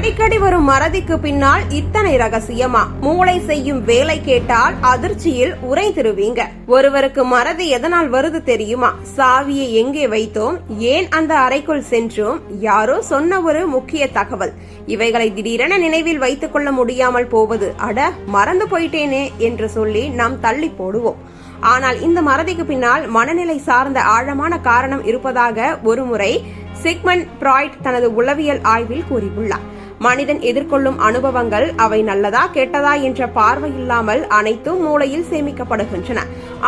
அடிக்கடி வரும் மறதிக்கு பின்னால் இத்தனை ரகசியமா? மூளை செய்யும் வேலை கேட்டால் அதிர்ச்சியில் உரை திருவீங்க. ஒருவருக்கு மறதி எதனால் வருது தெரியுமா? சாவியை எங்கே வைத்தோம்? ஏன் அந்த அறைக்குள் சென்றோம்? யாரோ சொன்ன ஒரு முக்கிய தகவல். இவைகளை திடீரென நினைவில் வைத்துக் கொள்ள முடியாமல் போவது. அட மறந்து போயிட்டேனே என்று சொல்லி நாம் தள்ளி போடுவோம். ஆனால் இந்த மறதிக்கு பின்னால் மனநிலை சார்ந்த ஆழமான காரணம் இருப்பதாக ஒருமுறை சிக்மன் பிராய்ட் தனது உளவியல் ஆய்வில் கூறியுள்ளார். மனிதன் எதிர்கொள்ளும் அனுபவங்கள் அவை நல்லதா கெட்டதா என்ற பார்வை இல்லாமல் அனைத்தும் மூளையில் சேமிக்கப்படுகின்றன.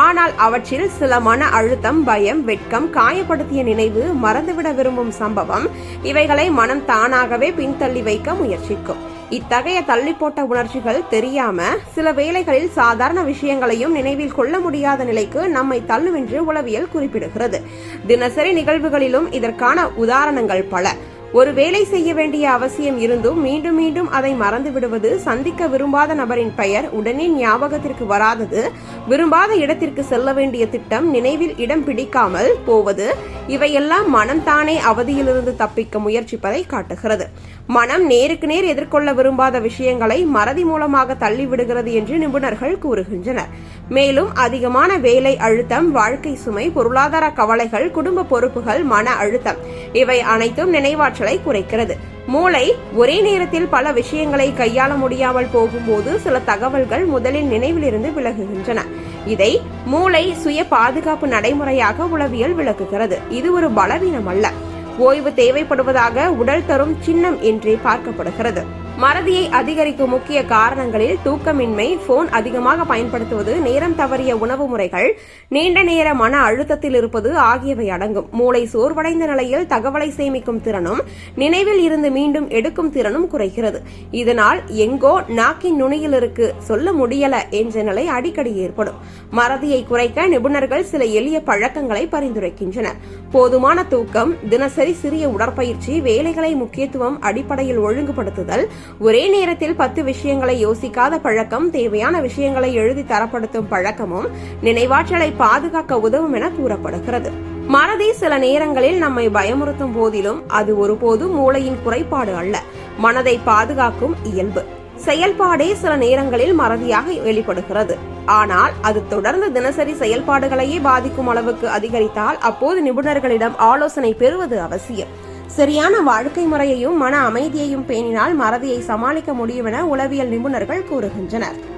ஆனால் அவற்றில் சில மன அழுத்தம் பயம் வெட்கம் காயப்படுத்திய நினைவு மறந்துவிட விரும்பும் சம்பவம் இவைகளை மனம் தானாகவே பின்தள்ளி வைக்க முயற்சிக்கும். இத்தகைய தள்ளி போட்ட உணர்ச்சிகள் தெரியாம சில வேளைகளில் சாதாரண விஷயங்களையும் நினைவில் கொள்ள முடியாத நிலைக்கு நம்மை தள்ளுவென்று உளவியல் குறிப்பிடுகிறது. தினசரி நிகழ்வுகளிலும் இதற்கான உதாரணங்கள் பல. ஒரு வேலை செய்ய வேண்டிய அவசியம் இருந்தும் மீண்டும் மீண்டும் அதை மறந்து விடுவது சந்திக்க விரும்பாத நபரின் பெயர் உடனே ஞாபகத்திற்கு வராதது. விரும்பாத இடத்திற்கு செல்ல வேண்டிய திட்டம் நினைவில் இடம் பிடிக்காமல் போவது. இவையெல்லாம் மனம் தானே அவதியிலிருந்து தப்பிக்க முயற்சிப்பதை காட்டுகிறது. மனம் நேருக்கு நேர் எதிர்கொள்ள விரும்பாத விஷயங்களை மறதி மூலமாக தள்ளிவிடுகிறது என்று நிபுணர்கள் கூறுகின்றனர். மேலும் அதிகமான வேலை அழுத்தம் வாழ்க்கை சுமை பொருளாதார கவலைகள் குடும்ப பொறுப்புகள் மன அழுத்தம். இவை அனைத்தும் நினைவாற்றலை குறைக்கிறது. மூளை ஒரே நேரத்தில் பல விஷயங்களை கையாள முடியாமல் போகும்போது சில தகவல்கள் முதலில் நினைவிலிருந்து விலகுகின்றன. இதை மூளை சுய பாதுகாப்பு நடைமுறையாக உளவியல் விளக்குகிறது. இது ஒரு பலவீனம் அல்ல ஓய்வு தேவைப்படுவதாக உடல் தரும் சின்னம் என்றே பார்க்கப்படுகிறது. மறதியை அதிகரிக்கும் முக்கிய காரணங்களில் தூக்கமின்மை போன் அதிகமாக பயன்படுத்துவது நேரம் தவறிய உணவு முறைகள் நீண்ட நேர மன அழுத்தத்தில் இருப்பது ஆகியவை அடங்கும். மூளை சோர்வடைந்த நிலையில் தகவலை சேமிக்கும் திறனும் நினைவில் இருந்து மீண்டும் எடுக்கும் திறனும் குறைகிறது. இதனால் எங்கோ நாக்கின் நுனியில் இருக்கு சொல்ல முடியல என்ற நிலை அடிக்கடி ஏற்படும். மறதியை குறைக்க நிபுணர்கள் சில எளிய பழக்கங்களை பரிந்துரைக்கின்றனர் போதுமான தூக்கம் தினசரி சிறிய உடற்பயிற்சி வேலைகளை முக்கியத்துவம் அடிப்படையில் ஒழுங்குபடுத்துதல் ஒரே நேரத்தில் பத்து விஷயங்களை யோசிக்காத பழக்கம் தேவையான விஷயங்களை எழுதி தரப்படுத்தும் பழக்கமும் நினைவாற்றலை பாதுகாக்க உதவும் என கூறப்படுகிறது. மறதி சில நேரங்களில் நம்மை பயமுறுத்தும் போதிலும் அது ஒருபோதும் மூளையின் குறைபாடு அல்ல மனதை பாதுகாக்கும் இயல்பு. செயல்பாடே சில நேரங்களில் மறதியாக வெளிப்படுகிறது. ஆனால் அது தொடர்ந்து தினசரி செயல்பாடுகளையே பாதிக்கும் அளவுக்கு அதிகரித்தால் அப்போது நிபுணர்களிடம் ஆலோசனை பெறுவது அவசியம். சரியான வாழ்க்கை முறையையும் மன அமைதியையும் பேணினால் மறதியை சமாளிக்க முடியும் என உளவியல் நிபுணர்கள் கூறுகின்றனர்.